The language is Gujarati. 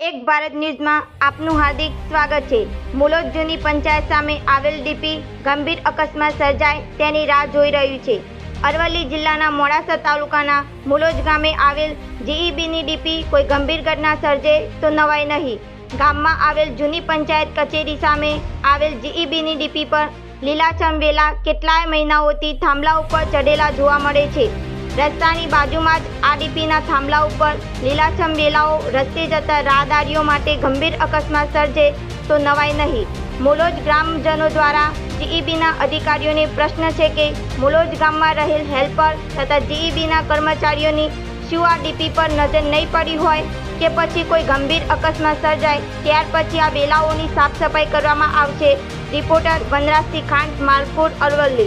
એક ભારત ન્યૂઝમાં આપનું હાર્દિક સ્વાગત છે. મુલોદ જૂની પંચાયત સામે આવેલ ડીપી ગંભીર અકસ્માત સર્જાય તેની રાહ જોઈ રહ્યું છે. અરવલ્લી જિલ્લાના મોડાસા તાલુકાના મુલોજ ગામે આવેલ જીઈબીની ડીપી કોઈ ગંભીર ઘટના સર્જે તો નવાય નહીં. ગામમાં આવેલ જૂની પંચાયત કચેરી સામે આવેલ જીઈબીની ડીપી પર લીલાછમ વેલા કેટલાય મહિનાઓથી થાંભલા ઉપર ચડેલા જોવા મળે છે. રસ્તાની બાજુમાં જ આ ડીપીના થાંભલા ઉપર લીલાછમ વેલાઓ રસ્તે જતા રાહદારીઓ માટે ગંભીર અકસ્માત સર્જે તો નવાય નહીં. મુલોજ ગ્રામજનો દ્વારા જીઈબીના અધિકારીઓને પ્રશ્ન છે કે મુલોજ ગામમાં રહેલ હેલ્પર તથા જીઈબીના કર્મચારીઓની શું આ ડીપી પર નજર નહીં પડી હોય કે પછી કોઈ ગંભીર અકસ્માત સર્જાય, ત્યાર પછી આ વેલાઓની સાફ સફાઈ કરવામાં આવશે. રિપોર્ટર વનરાજસિંહ ખાંડ માલપુર અરવલ્લી.